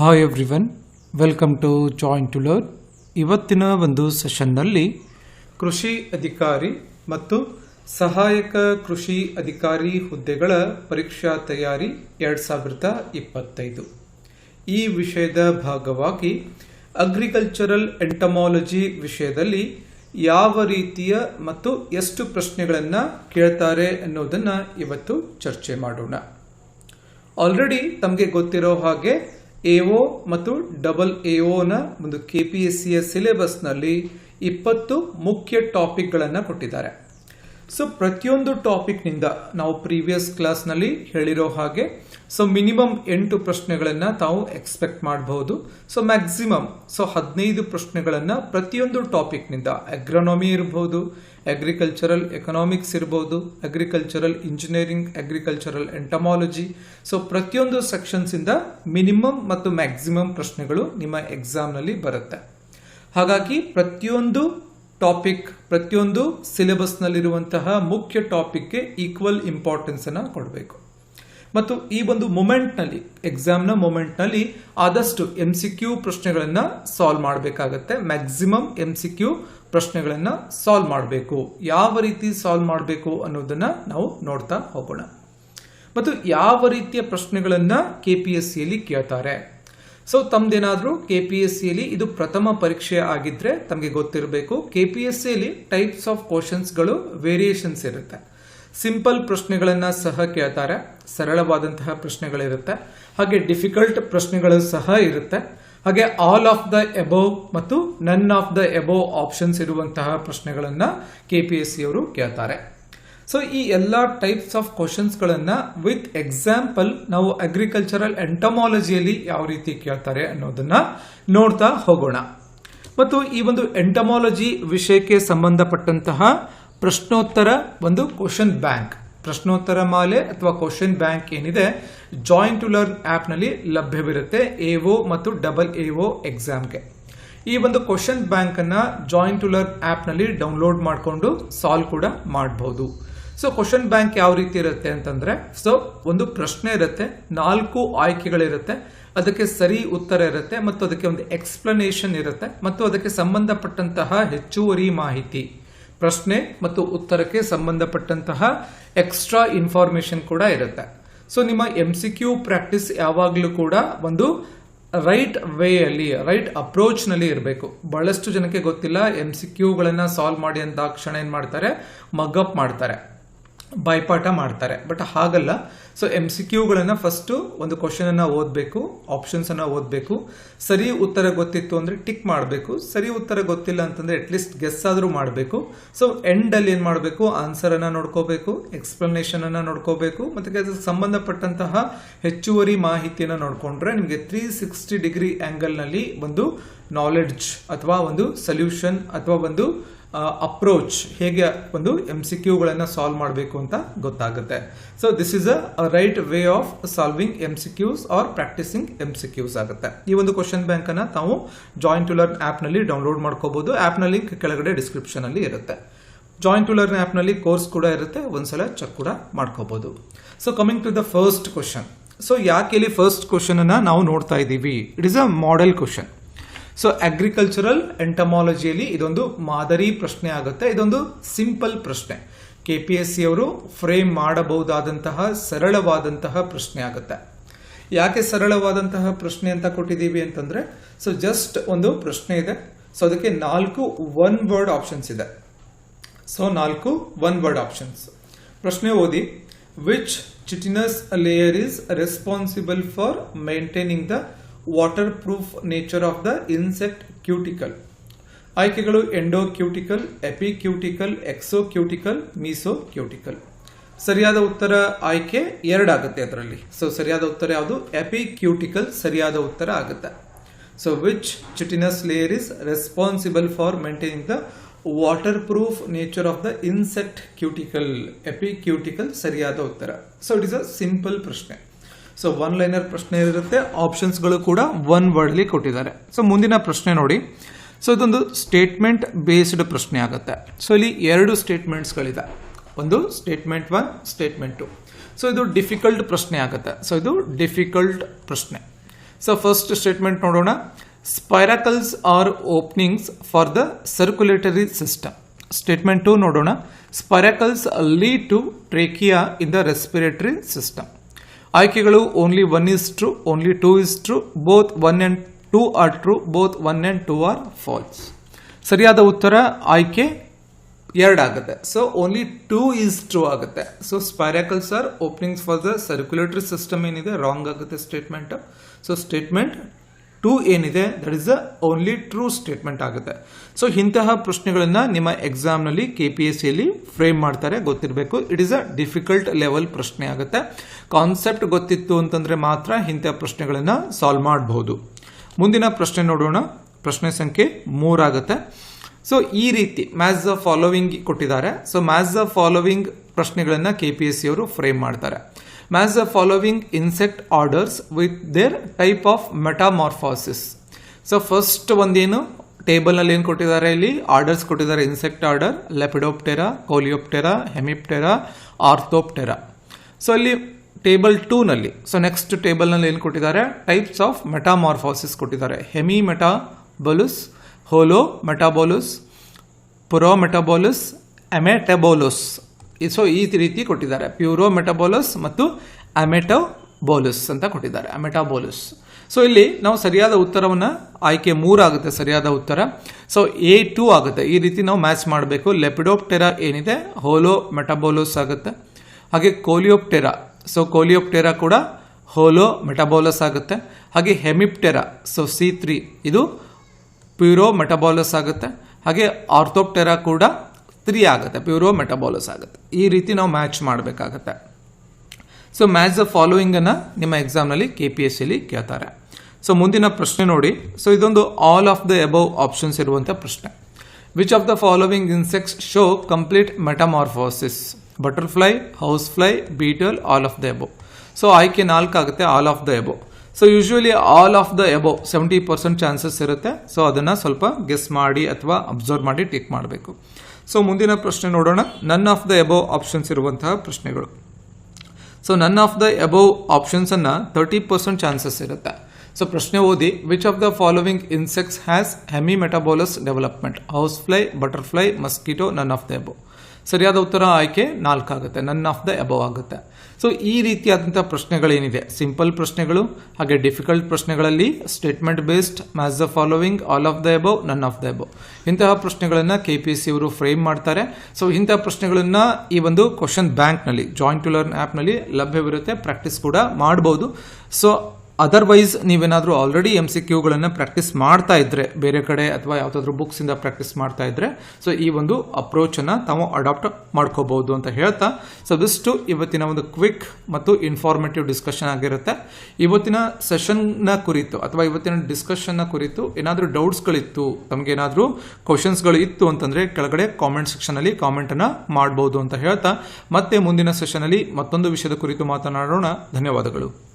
Hi everyone welcome to Join To Learn ಇವತ್ತಿನ ಒಂದು ಸೆಷನ್ನಲ್ಲಿ ಕೃಷಿ ಅಧಿಕಾರಿ ಮತ್ತು ಸಹಾಯಕ ಕೃಷಿ ಅಧಿಕಾರಿ ಹುದ್ದೆಗಳ ಪರೀಕ್ಷಾ ತಯಾರಿ ಎರಡು ಸಾವಿರದ ಇಪ್ಪತ್ತೈದು. ಈ ವಿಷಯದ ಭಾಗವಾಗಿ ಅಗ್ರಿಕಲ್ಚರಲ್ ಎಂಟಮಾಲಜಿ ವಿಷಯದಲ್ಲಿ ಯಾವ ರೀತಿಯ ಮತ್ತು ಎಷ್ಟು ಪ್ರಶ್ನೆಗಳನ್ನು ಕೇಳ್ತಾರೆ ಅನ್ನೋದನ್ನು ಇವತ್ತು ಚರ್ಚೆ ಮಾಡೋಣ. ಆಲ್ರೆಡಿ ತಮಗೆ ಗೊತ್ತಿರೋ ಹಾಗೆ ಎಒ ಮತ್ತು ಡಬಲ್ ಎಒನ ಒಂದು ಕೆ ಪಿ ಎಸ್ ಸಿಯ ಸಿಲೆಬಸ್ನಲ್ಲಿ ಇಪ್ಪತ್ತು ಮುಖ್ಯ ಟಾಪಿಕ್ಗಳನ್ನು ಕೊಟ್ಟಿದ್ದಾರೆ. ಸೊ ಪ್ರತಿಯೊಂದು ಟಾಪಿಕ್ನಿಂದ ನಾವು ಪ್ರೀವಿಯಸ್ ಕ್ಲಾಸ್ನಲ್ಲಿ ಹೇಳಿರೋ ಹಾಗೆ ಸೊ ಮಿನಿಮಮ್ ಎಂಟು ಪ್ರಶ್ನೆಗಳನ್ನು ತಾವು ಎಕ್ಸ್ಪೆಕ್ಟ್ ಮಾಡಬಹುದು. ಸೊ ಮ್ಯಾಕ್ಸಿಮಮ್ ಸೊ ಹದಿನೈದು ಪ್ರಶ್ನೆಗಳನ್ನು ಪ್ರತಿಯೊಂದು ಟಾಪಿಕ್ನಿಂದ ಅಗ್ರನೊಮಿ ಇರಬಹುದು ಅಗ್ರಿಕಲ್ಚರಲ್ ಎಕನಾಮಿಕ್ಸ್ ಇರ್ಬೋದು agricultural engineering agricultural entomology so ಪ್ರತಿಯೊಂದು ಸೆಕ್ಷನ್ಸಿಂದ ಮಿನಿಮಮ್ ಮತ್ತು ಮ್ಯಾಕ್ಸಿಮಮ್ ಪ್ರಶ್ನೆಗಳು ನಿಮ್ಮ ಎಕ್ಸಾಮ್ನಲ್ಲಿ ಬರುತ್ತೆ. ಹಾಗಾಗಿ, ಪ್ರತಿಯೊಂದು ಟಾಪಿಕ್ ಪ್ರತಿಯೊಂದು ಸಿಲೆಬಸ್ನಲ್ಲಿರುವಂತಹ ಮುಖ್ಯ ಟಾಪಿಕ್ಗೆ ಈಕ್ವಲ್ ಇಂಪಾರ್ಟೆನ್ಸನ್ನು ಕೊಡಬೇಕು. ಮತ್ತು ಈ ಒಂದು ಮೊಮೆಂಟ್ನಲ್ಲಿ ಎಕ್ಸಾಮ್ನ ಮೊಮೆಂಟ್ನಲ್ಲಿ ಆದಷ್ಟು ಎಂ ಸಿ ಕ್ಯೂ ಪ್ರಶ್ನೆಗಳನ್ನು ಸಾಲ್ವ್ ಮಾಡಬೇಕಾಗತ್ತೆ. ಮ್ಯಾಕ್ಸಿಮಮ್ ಎಂ ಸಿ ಕ್ಯೂ ಪ್ರಶ್ನೆಗಳನ್ನು ಸಾಲ್ವ್ ಮಾಡಬೇಕು. ಯಾವ ರೀತಿ ಸಾಲ್ವ್ ಮಾಡಬೇಕು ಅನ್ನೋದನ್ನು ನಾವು ನೋಡ್ತಾ ಹೋಗೋಣ. ಮತ್ತು ಯಾವ ರೀತಿಯ ಪ್ರಶ್ನೆಗಳನ್ನು ಕೆ ಪಿ ಎಸ್ ಸಿಯಲ್ಲಿ ಕೇಳ್ತಾರೆ. ಸೊ ತಮ್ದೇನಾದರೂ ಕೆ ಪಿ ಎಸ್ ಸಿಯಲ್ಲಿ ಇದು ಪ್ರಥಮ ಪರೀಕ್ಷೆ ಆಗಿದ್ರೆ ತಮಗೆ ಗೊತ್ತಿರಬೇಕು. ಕೆ ಪಿ ಎಸ್ ಸಿಯಲ್ಲಿ ಟೈಪ್ಸ್ ಆಫ್ ಕ್ವಶನ್ಸ್ಗಳು ವೇರಿಯೇಷನ್ಸ್ ಇರುತ್ತೆ. ಸಿಂಪಲ್ ಪ್ರಶ್ನೆಗಳನ್ನು ಸಹ ಕೇಳ್ತಾರೆ, ಸರಳವಾದಂತಹ ಪ್ರಶ್ನೆಗಳಿರುತ್ತೆ. ಹಾಗೆ ಡಿಫಿಕಲ್ಟ್ ಪ್ರಶ್ನೆಗಳು ಸಹ ಇರುತ್ತೆ. ಹಾಗೆ ಆಲ್ ಆಫ್ ದ ಎಬೋವ್ ಮತ್ತು ನನ್ ಆಫ್ ದ ಎಬೋವ್ ಆಪ್ಷನ್ಸ್ ಇರುವಂತಹ ಪ್ರಶ್ನೆಗಳನ್ನು ಕೆ ಪಿ ಎಸ್ ಸಿ ಅವರು ಕೇಳ್ತಾರೆ. ಸೊ ಈ ಎಲ್ಲ ಟೈಪ್ಸ್ ಆಫ್ ಕ್ವಶನ್ಸ್ಗಳನ್ನು ವಿತ್ ಎಕ್ಸಾಂಪಲ್ ನಾವು ಅಗ್ರಿಕಲ್ಚರಲ್ ಎಂಟಮಾಲಜಿಯಲ್ಲಿ ಯಾವ ರೀತಿ ಕೇಳ್ತಾರೆ ಅನ್ನೋದನ್ನ ನೋಡ್ತಾ ಹೋಗೋಣ. ಮತ್ತು ಈ ಒಂದು ಎಂಟಮಾಲಜಿ ವಿಷಯಕ್ಕೆ ಸಂಬಂಧಪಟ್ಟಂತಹ ಪ್ರಶ್ನೋತ್ತರ ಒಂದು ಕ್ವಶನ್ ಬ್ಯಾಂಕ್ ಪ್ರಶ್ನೋತ್ತರ ಮಾಲೆ ಅಥವಾ ಕ್ವಶನ್ ಬ್ಯಾಂಕ್ ಏನಿದೆ ಜಾಯಿನ್ ಟು ಲರ್ನ್ ಆ್ಯಪ್ನಲ್ಲಿ ಲಭ್ಯವಿರುತ್ತೆ ಎ ಓ ಮತ್ತು ಡಬಲ್ ಎ ಒ ಎಕ್ಸಾಮ್ಗೆ ಈ ಒಂದು ಕ್ವಶನ್ ಬ್ಯಾಂಕನ್ನು ಜಾಯಿನ್ ಟು ಲರ್ನ್ ಆ್ಯಪ್ನಲ್ಲಿ ಡೌನ್ಲೋಡ್ ಮಾಡಿಕೊಂಡು ಸಾಲ್ವ್ ಕೂಡ ಮಾಡಬಹುದು ಸೊ ಕ್ವಶನ್ ಬ್ಯಾಂಕ್ ಯಾವ ರೀತಿ ಇರುತ್ತೆ ಅಂತಂದ್ರೆ ಸೊ ಒಂದು ಪ್ರಶ್ನೆ ಇರುತ್ತೆ, ನಾಲ್ಕು ಆಯ್ಕೆಗಳಿರುತ್ತೆ, ಅದಕ್ಕೆ ಸರಿ ಉತ್ತರ ಇರುತ್ತೆ, ಮತ್ತು ಅದಕ್ಕೆ ಒಂದು ಎಕ್ಸ್ಪ್ಲನೇಷನ್ ಇರುತ್ತೆ, ಮತ್ತು ಅದಕ್ಕೆ ಸಂಬಂಧಪಟ್ಟಂತಹ ಹೆಚ್ಚುವರಿ ಮಾಹಿತಿ. ಪ್ರಶ್ನೆ ಮತ್ತು ಉತ್ತರಕ್ಕೆ ಸಂಬಂಧಪಟ್ಟಂತಹ ಎಕ್ಸ್ಟ್ರಾ ಇನ್ಫಾರ್ಮೇಶನ್ ಕೂಡ ಇರುತ್ತೆ. ಸೊ ನಿಮ್ಮ ಎಂ ಸಿ ಕ್ಯೂ ಪ್ರಾಕ್ಟೀಸ್ ಯಾವಾಗಲೂ ಕೂಡ ಒಂದು ರೈಟ್ ವೇಯಲ್ಲಿ ರೈಟ್ ಅಪ್ರೋಚ್ನಲ್ಲಿ ಇರಬೇಕು. ಬಹಳಷ್ಟು ಜನಕ್ಕೆ ಗೊತ್ತಿಲ್ಲ ಎಂ ಸಿ ಕ್ಯೂಗಳನ್ನು ಸಾಲ್ವ್ ಮಾಡಿ ಅಂತ, ಕ್ಷಣ ಏನು ಮಾಡ್ತಾರೆ? ಮಗಪ್ ಮಾಡ್ತಾರೆ. ಬಾಯ್ಪಾಠ ಮಾಡ್ತಾರೆ. ಬಟ್ ಹಾಗಲ್ಲ. ಸೊ ಎಂ ಸಿ ಕ್ಯೂಗಳನ್ನು ಫಸ್ಟು ಒಂದು ಕ್ವಶನನ್ನು ಓದಬೇಕು ಆಪ್ಷನ್ಸನ್ನು ಓದಬೇಕು. ಸರಿ ಉತ್ತರ ಗೊತ್ತಿತ್ತು ಅಂದರೆ ಟಿಕ್ ಮಾಡಬೇಕು. ಸರಿ ಉತ್ತರ ಗೊತ್ತಿಲ್ಲ ಅಂತಂದರೆ ಅಟ್ಲೀಸ್ಟ್ ಗೆಸ್ ಆದರೂ ಮಾಡಬೇಕು. ಸೊ ಎಂಡಲ್ಲಿ ಏನು ಮಾಡಬೇಕು? ಆನ್ಸರನ್ನು ನೋಡ್ಕೋಬೇಕು ಎಕ್ಸ್ಪ್ಲನೇಷನನ್ನು ನೋಡ್ಕೋಬೇಕು. ಮತ್ತು ಅದಕ್ಕೆ ಸಂಬಂಧಪಟ್ಟಂತಹ ಹೆಚ್ಚುವರಿ ಮಾಹಿತಿಯನ್ನು ನೋಡಿಕೊಂಡ್ರೆ ನಿಮಗೆ ತ್ರೀ ಸಿಕ್ಸ್ಟಿ ಡಿಗ್ರಿ ಆ್ಯಂಗಲ್ನಲ್ಲಿ ಒಂದು ನಾಲೆಡ್ಜ್ ಅಥವಾ ಒಂದು ಸೊಲ್ಯೂಷನ್ ಅಥವಾ ಒಂದು ಅಪ್ರೋಚ್ ಹೇಗೆ ಒಂದು ಎಂ ಸಿ ಕ್ಯೂಗಳನ್ನು ಸಾಲ್ವ್ ಮಾಡಬೇಕು ಅಂತ ಗೊತ್ತಾಗುತ್ತೆ. So this is a right way of solving M C Qs or practising M C Qs ಆಗುತ್ತೆ. ಈ ಒಂದು ಕ್ವಶನ್ ಬ್ಯಾಂಕನ್ನು ತಾವು ಜಾಯಿಂಟ್ ಟು ಲರ್ನ್ ಆ್ಯಪ್ನಲ್ಲಿ ಡೌನ್ಲೋಡ್ ಮಾಡ್ಕೋಬೋದು. ಆ್ಯಪ್ನ ಲಿಂಕ್ ಕೆಳಗಡೆ ಡಿಸ್ಕ್ರಿಪ್ಷನಲ್ಲಿ ಇರುತ್ತೆ. ಜಾಯಿಂಟ್ ಟು ಲರ್ನ್ ಆ್ಯಪ್ನಲ್ಲಿ ಕೋರ್ಸ್ ಕೂಡ ಇರುತ್ತೆ. ಒಂದ್ಸಲ ಚೆಕ್ ಕೂಡ ಮಾಡ್ಕೋಬಹುದು so coming to the first question so ಯಾಕೆ ಇಲ್ಲಿ ಫಸ್ಟ್ ಕ್ವಶನ್ ಅನ್ನ ನಾವು ನೋಡ್ತಾ ಇದ್ದೀವಿ? It is a model question so agricultural ಎಂಟಮಾಲಜಿಯಲ್ಲಿ ಇದೊಂದು ಮಾದರಿ ಪ್ರಶ್ನೆ ಆಗುತ್ತೆ. ಇದೊಂದು ಸಿಂಪಲ್ ಪ್ರಶ್ನೆ. ಕೆ ಪಿ ಎಸ್ ಸಿ ಅವರು ಫ್ರೇಮ್ ಮಾಡಬಹುದಾದಂತಹ ಸರಳವಾದಂತಹ ಪ್ರಶ್ನೆ ಆಗುತ್ತೆ. ಯಾಕೆ ಸರಳವಾದಂತಹ ಪ್ರಶ್ನೆ ಅಂತ ಕೊಟ್ಟಿದ್ದೀವಿ ಅಂತಂದ್ರೆ ಸೊ ಜಸ್ಟ್ ಒಂದು ಪ್ರಶ್ನೆ ಇದೆ. ಸೊ ಅದಕ್ಕೆ ನಾಲ್ಕು ಒನ್ ವರ್ಡ್ ಆಪ್ಷನ್ಸ್ ಇದೆ. ಸೊ ನಾಲ್ಕು ಒನ್ ವರ್ಡ್ ಆಪ್ಷನ್ಸ್ ಪ್ರಶ್ನೆ ಓದಿ. Which chitinous layer is responsible for maintaining the waterproof nature of the insect cuticle ಆಯ್ಕೆಗಳು endo cuticle AP cuticle Exo cuticle meso cuticle ಸರಿಯಾದ ಉತ್ತರ ಆಯ್ಕೆ ಎರಡಾಗುತ್ತೆ ಅದರಲ್ಲಿ ಸೊ ಸರಿಯಾದ ಉತ್ತರ ಯಾವುದು ಎಪಿ ಕ್ಯೂಟಿಕಲ್ ಸರಿಯಾದ ಉತ್ತರ ಆಗುತ್ತೆ so which chitinous layer is responsible for maintaining the waterproof nature of the insect cuticle epicuticle ಸರಿಯಾದ ಉತ್ತರ so it is a simple ಪ್ರಶ್ನೆ ಸೊ ಒನ್ ಲೈನರ್ ಪ್ರಶ್ನೆ ಇರುತ್ತೆ. ಆಪ್ಷನ್ಸ್ಗಳು ಕೂಡ ಒನ್ ವರ್ಡ್ಲಿ ಕೊಟ್ಟಿದ್ದಾರೆ. ಸೊ ಮುಂದಿನ ಪ್ರಶ್ನೆ ನೋಡಿ. ಸೊ ಇದೊಂದು ಸ್ಟೇಟ್ಮೆಂಟ್ ಬೇಸ್ಡ್ ಪ್ರಶ್ನೆ ಆಗುತ್ತೆ. ಸೊ ಇಲ್ಲಿ ಎರಡು ಸ್ಟೇಟ್ಮೆಂಟ್ಸ್ಗಳಿದೆ ಒಂದು statement one statement two so ಇದು ಡಿಫಿಕಲ್ಟ್ ಪ್ರಶ್ನೆ ಆಗುತ್ತೆ. ಸೊ ಇದು ಡಿಫಿಕಲ್ಟ್ ಪ್ರಶ್ನೆ. ಸೊ ಫಸ್ಟ್ ಸ್ಟೇಟ್ಮೆಂಟ್ ನೋಡೋಣ. Spiracles are openings for the circulatory system statement two ನೋಡೋಣ. Spiracles lead to trachea in the respiratory system ಆಯ್ಕೆಗಳು only one is true only two is true both one and two are true both one and two are false ಸರಿಯಾದ ಉತ್ತರ ಆಯ್ಕೆ ಎರಡಾಗುತ್ತೆ so only two is true ಆಗುತ್ತೆ. So spiracles are openings for the circulatory system ಏನಿದೆ? Wrong ಆಗುತ್ತೆ statement so statement two ಏನಿದೆ that is the only true statement ಆಗುತ್ತೆ. So ಇಂತಹ ಪ್ರಶ್ನೆಗಳನ್ನು ನಿಮ್ಮ ಎಕ್ಸಾಮ್ನಲ್ಲಿ ಕೆ ಪಿ ಎಸ್ ಸಿಯಲ್ಲಿ ಫ್ರೇಮ್ ಮಾಡ್ತಾರೆ, ಗೊತ್ತಿರಬೇಕು. It is a difficult level ಪ್ರಶ್ನೆ ಆಗುತ್ತೆ. ಕಾನ್ಸೆಪ್ಟ್ ಗೊತ್ತಿತ್ತು ಅಂತಂದ್ರೆ ಮಾತ್ರ ಇಂತಹ ಪ್ರಶ್ನೆಗಳನ್ನು ಸಾಲ್ವ್ ಮಾಡಬಹುದು ಮುಂದಿನ ಪ್ರಶ್ನೆ ನೋಡೋಣ. ಪ್ರಶ್ನೆ ಸಂಖ್ಯೆ ಮೂರಾಗುತ್ತೆ ಸೊ ಈ ರೀತಿ ಮ್ಯಾಸ್ ದ ಫಾಲೋವಿಂಗ್ ಕೊಟ್ಟಿದ್ದಾರೆ. ಸೊ ಮ್ಯಾಸ್ ದ ಫಾಲೋವಿಂಗ್ ಪ್ರಶ್ನೆಗಳನ್ನು ಕೆ ಪಿ ಎಸ್ ಸಿ ಅವರು ಫ್ರೇಮ್ ಮಾಡ್ತಾರೆ. Match the following insect orders with their type of metamorphosis so first ಒಂದೇನು? ಟೇಬಲ್ನಲ್ಲಿ ಏನು ಕೊಟ್ಟಿದ್ದಾರೆ ಇಲ್ಲಿ? ಆರ್ಡರ್ಸ್ ಕೊಟ್ಟಿದ್ದಾರೆ insect order Lepidoptera Coleoptera Hemiptera Orthoptera so ಅಲ್ಲಿ ಟೇಬಲ್ ಟೂನಲ್ಲಿ ಸೊ ನೆಕ್ಸ್ಟ್ ಟೇಬಲ್ನಲ್ಲಿ ಏನು ಕೊಟ್ಟಿದ್ದಾರೆ? ಟೈಪ್ಸ್ ಆಫ್ ಮೆಟಾಮಾರ್ಫಾಸಿಸ್ ಕೊಟ್ಟಿದ್ದಾರೆ. ಹೆಮಿ ಮೆಟಾಬೊಲುಸ್ ಹೋಲೋ ಮೆಟಾಬೋಲುಸ್ ಪುರೋ ಮೆಟಾಬೋಲಸ್ ಅಮೆಟಬೋಲಸ್ ಸೊ ಈ ರೀತಿ ಕೊಟ್ಟಿದ್ದಾರೆ. ಪ್ಯೂರೋ ಮೆಟಾಬೋಲಸ್ ಮತ್ತು ಅಮೆಟೋಬೋಲಸ್ ಅಂತ ಕೊಟ್ಟಿದ್ದಾರೆ. ಅಮೆಟಾಬೋಲಸ್ ಸೊ ಇಲ್ಲಿ ನಾವು ಸರಿಯಾದ ಉತ್ತರವನ್ನು ಆಯ್ಕೆ ಮೂರಾಗುತ್ತೆ ಸರಿಯಾದ ಉತ್ತರ. ಸೊ ಎ ಟೂ ಆಗುತ್ತೆ. ಈ ರೀತಿ ನಾವು ಮ್ಯಾಚ್ ಮಾಡಬೇಕು. ಲೆಪಿಡೋಪ್ಟೆರಾ ಏನಿದೆ? ಹೋಲೋ ಮೆಟಾಬೋಲಸ್ ಆಗುತ್ತೆ. ಹಾಗೆ ಕೋಲಿಯೋಪ್ಟೆರಾ ಸೊ ಕೋಲಿಯೋಪ್ಟೆರಾ ಕೂಡ ಹೋಲೋ ಮೆಟಾಬೋಲಸ್ ಆಗುತ್ತೆ. ಹಾಗೆ ಹೆಮಿಪ್ಟೆರಾ ಸೊ ಸಿ ಇದು ಪ್ಯೂರೋ ಮೆಟಬಾಲಸ್ ಆಗುತ್ತೆ. ಹಾಗೆ ಆರ್ಥೋಪ್ಟೆರಾ ಕೂಡ ತ್ರೀ ಆಗುತ್ತೆ ಪ್ಯೂರೋ ಮೆಟಬಾಲಸ್ ಆಗುತ್ತೆ. ಈ ರೀತಿ ನಾವು ಮ್ಯಾಚ್ ಮಾಡಬೇಕಾಗತ್ತೆ. ಸೊ ಮ್ಯಾಚ್ ದ ಫಾಲೋಯಿಂಗನ್ನು ನಿಮ್ಮ ಎಕ್ಸಾಮ್ನಲ್ಲಿ ಕೆ ಪಿ ಎಸ್ ಸಿಲಿ ಕೇಳ್ತಾರೆ. ಸೊ ಮುಂದಿನ ಪ್ರಶ್ನೆ ನೋಡಿ. ಸೊ ಇದೊಂದು all of the above options ಇರುವಂಥ ಪ್ರಶ್ನೆ. Which of the following insects show complete metamorphosis butterfly housefly beetle all of the above so ಆಯ್ಕೆ ನಾಲ್ಕು ಆಗುತ್ತೆ all of the above so usually all of the above seventy percent chances ಇರುತ್ತೆ. So ಅದನ್ನು ಸ್ವಲ್ಪ guess ಮಾಡಿ ಅಥವಾ observe ಮಾಡಿ tick ಮಾಡಬೇಕು. ಸೊ ಮುಂದಿನ ಪ್ರಶ್ನೆ ನೋಡೋಣ. ನನ್ ಆಫ್ ದ ಎಬೋ ಆಪ್ಷನ್ಸ್ ಇರುವಂತಹ ಪ್ರಶ್ನೆಗಳು. So none of the options ಆಪ್ಷನ್ಸನ್ನು thirty percent chances ಇರುತ್ತೆ. ಸೊ ಪ್ರಶ್ನೆ ಓದಿ. Which of the following insects has hemimetabolous development housefly butterfly mosquito none of the above ಸರಿಯಾದ ಉತ್ತರ ಆಯ್ಕೆ ನಾಲ್ಕಾಗುತ್ತೆ. ನನ್ ಆಫ್ ದ ಎಬೋವ್ ಆಗುತ್ತೆ. ಸೊ ಈ ರೀತಿಯಾದಂಥ ಪ್ರಶ್ನೆಗಳೇನಿದೆ? ಸಿಂಪಲ್ ಪ್ರಶ್ನೆಗಳು, ಹಾಗೆ difficult ಪ್ರಶ್ನೆಗಳಲ್ಲಿ statement based match the following all of the above none of the above ಇಂತಹ ಪ್ರಶ್ನೆಗಳನ್ನು ಕೆ ಪಿ ಸಿ ಅವರು ಫ್ರೇಮ್ ಮಾಡ್ತಾರೆ. ಸೊ ಇಂತಹ ಪ್ರಶ್ನೆಗಳನ್ನು ಈ ಒಂದು ಕ್ವಶನ್ ಬ್ಯಾಂಕ್ನಲ್ಲಿ ಜಾಯಿಂಟ್ ಟು ಲರ್ನ್ ಆ್ಯಪ್ನಲ್ಲಿ ಲಭ್ಯವಿರುತ್ತೆ ಪ್ರಾಕ್ಟೀಸ್ ಕೂಡ ಮಾಡ್ಬೋದು. ಸೊ ಅದರ್ವೈಸ್ ನೀವೇನಾದರೂ ಆಲ್ರೆಡಿ ಎಂ ಸಿ ಕ್ಯೂಗಳನ್ನು ಪ್ರಾಕ್ಟೀಸ್ ಮಾಡ್ತಾ ಇದ್ರೆ, ಬೇರೆ ಕಡೆ ಅಥವಾ ಯಾವುದಾದ್ರೂ ಬುಕ್ಸಿಂದ ಪ್ರಾಕ್ಟೀಸ್ ಮಾಡ್ತಾ ಇದ್ರೆ ಸೊ ಈ ಒಂದು ಅಪ್ರೋಚನ್ನು ತಾವು ಅಡಾಪ್ಟ್ ಮಾಡ್ಕೋಬಹುದು ಅಂತ ಹೇಳ್ತಾ ಸೊ ಅದಿಷ್ಟು ಇವತ್ತಿನ ಒಂದು ಕ್ವಿಕ್ ಮತ್ತು ಇನ್ಫಾರ್ಮೇಟಿವ್ ಡಿಸ್ಕಷನ್ ಆಗಿರುತ್ತೆ. ಇವತ್ತಿನ ಸೆಷನ್ನ ಕುರಿತು ಅಥವಾ ಇವತ್ತಿನ ಡಿಸ್ಕಷನ್ನ ಕುರಿತು ಏನಾದರೂ ಡೌಟ್ಸ್ಗಳಿತ್ತು ತಮಗೇನಾದರೂ ಕ್ವಶನ್ಸ್ಗಳು ಇತ್ತು ಅಂತಂದರೆ ಕೆಳಗಡೆ ಕಾಮೆಂಟ್ ಸೆಕ್ಷನಲ್ಲಿ ಕಾಮೆಂಟನ್ನು ಮಾಡ್ಬೋದು ಅಂತ ಹೇಳ್ತಾ, ಮತ್ತೆ ಮುಂದಿನ ಸೆಷನಲ್ಲಿ ಮತ್ತೊಂದು ವಿಷಯದ ಕುರಿತು ಮಾತನಾಡೋಣ. ಧನ್ಯವಾದಗಳು.